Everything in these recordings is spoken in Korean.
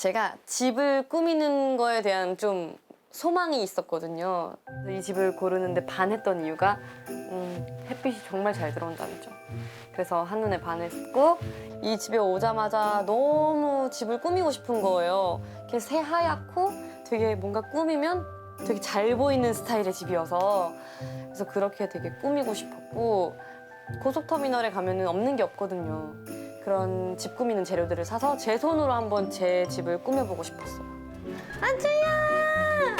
제가 집을 꾸미는 거에 대한 좀 소망이 있었거든요. 이 집을 고르는데 반했던 이유가 음, 햇빛이 정말 잘 들어온다는 점. 그래서 한눈에 반했고 이 집에 오자마자 너무 집을 꾸미고 싶은 거예요. 이렇게 새하얗고 되게 뭔가 꾸미면 되게 잘 보이는 스타일의 집이어서 그래서 그렇게 되게 꾸미고 싶었고 고속터미널에 가면은 없는 게 없거든요. 그런 집 꾸미는 재료들을 사서 제 손으로 한번 제 집을 꾸며보고 싶었어요. 안주야!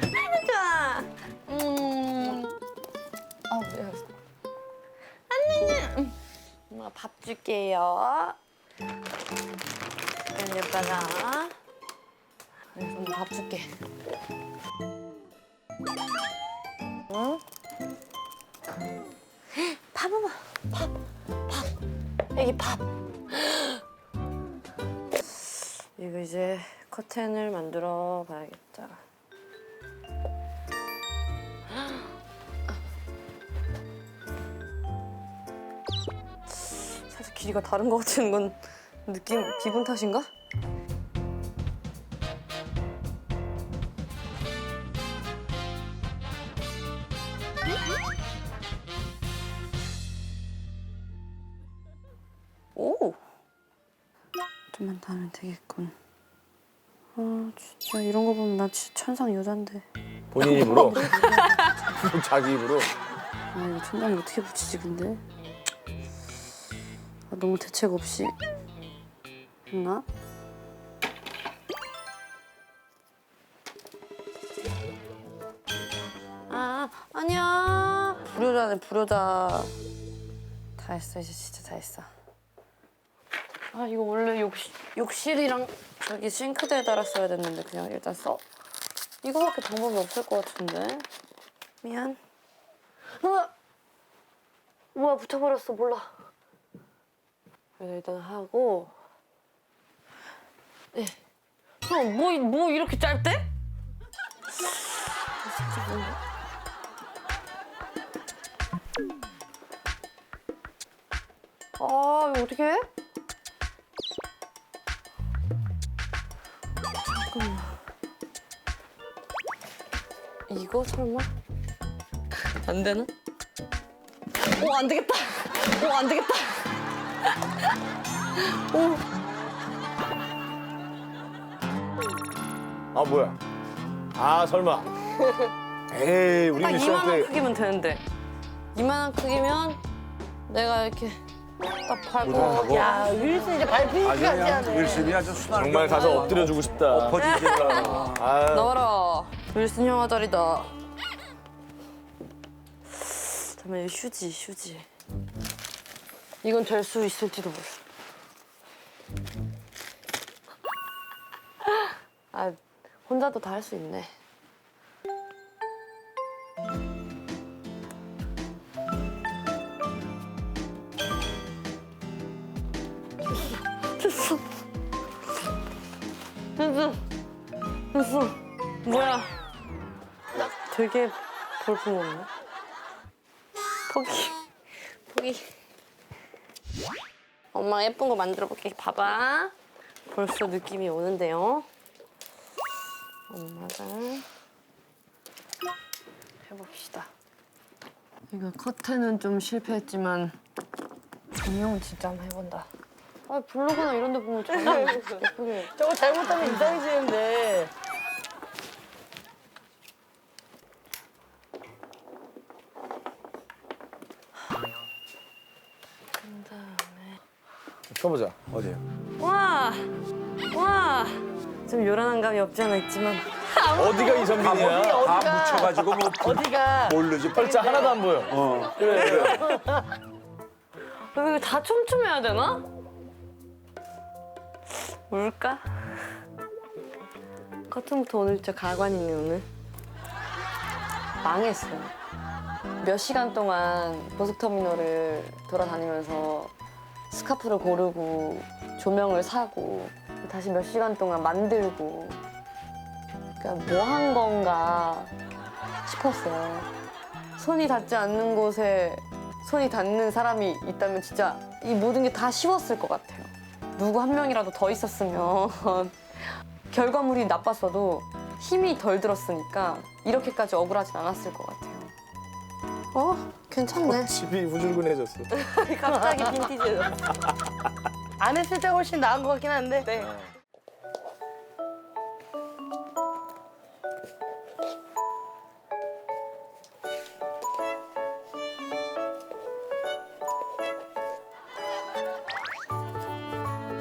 아이고 좋아! 음... 아, 네. 안녕! 엄마가 밥 줄게요. 네, 오빠가. 그래서 엄마 밥 줄게. 응? 밥 엄마, 밥, 밥. 애기 밥. 이제 커튼을 만들어 봐야겠다. 살짝 길이가 다른 것 같은 건 느낌 기분 탓인가? 오! 좀만 더 하면 되겠군. 아 진짜 이런 거 보면 나 진짜 천상 여잔데. 본인 입으로 자기 입으로 아 이거 천장에 어떻게 붙이지 근데? 아, 너무 대책 없이 했나? 아 아니야 불효자네 불효자 다 했어 이제 진짜 다 했어 아 이거 원래 욕실, 욕실이랑 저기 싱크대에 달았어야 됐는데 그냥 일단 써 이거밖에 방법이 없을 것 같은데 미안 우와 우와 붙여버렸어 몰라 그래서 일단 하고 네. 어뭐 뭐 이렇게 짧대? 진짜 뭔데? 아 이거 어떻게 해? 잠깐만 이거 설마? 안 되나? 오, 안 되겠다. 오, 안 되겠다. 아 뭐야 아 설마 에이 우리 딱 미션 이만한 때 크기면 되는데. 이만한 크기면 내가 이렇게 딱 밟고. 하고 야, 윌슨 이제 밟히기 아주 까지 그냥 하네. 윌슨이 아주 순한 정말 가서 엎드려 주고 싶다 엎어지지 아 나와라. 윌슨 형아 자리다. 잠깐만, 이거 휴지, 휴지. 이건 될 수 있을지도 몰라. 아, 혼자도 다 할 수 있네. 됐어. 됐어. 뭐야? 되게 볼품없네. 포기. 포기. 엄마 예쁜 거 만들어 볼게. 봐봐. 벌써 느낌이 오는데요. 엄마가 해봅시다. 이거 커튼은 좀 실패했지만 조명은 진짜 한번 해본다. 아 블로그나 이런 데 보면 정말 예쁘게 저거 잘못하면 이상해지는데. 펴보자 어디요? 와! 와! 좀 요란한 감이 없지 않아 있지만 어디가 이선빈이야 다 묻혀가지고 뭐 어디가 모르지. 팔자 하나도 안 보여 어. 왜 이거 다 촘촘해야 되나? 뭘까? 커튼부터 오늘 진짜 가관이네 오늘 망했어요 몇 시간 동안 고속터미널을 돌아다니면서 스카프를 고르고 조명을 사고 다시 몇 시간 동안 만들고 그러니까 뭐 한 건가 싶었어요 손이 닿지 않는 곳에 손이 닿는 사람이 있다면 진짜 이 모든 게 다 쉬웠을 것 같아요. 누구 한 명이라도 더 있었으면 결과물이 나빴어도 힘이 덜 들었으니까 이렇게까지 억울하진 않았을 것 같아요. 어, 괜찮네. 집이 우줄근해졌어. 갑자기 빈티지해졌어. 안 했을 때가 훨씬 나은 것 같긴 한데. 네.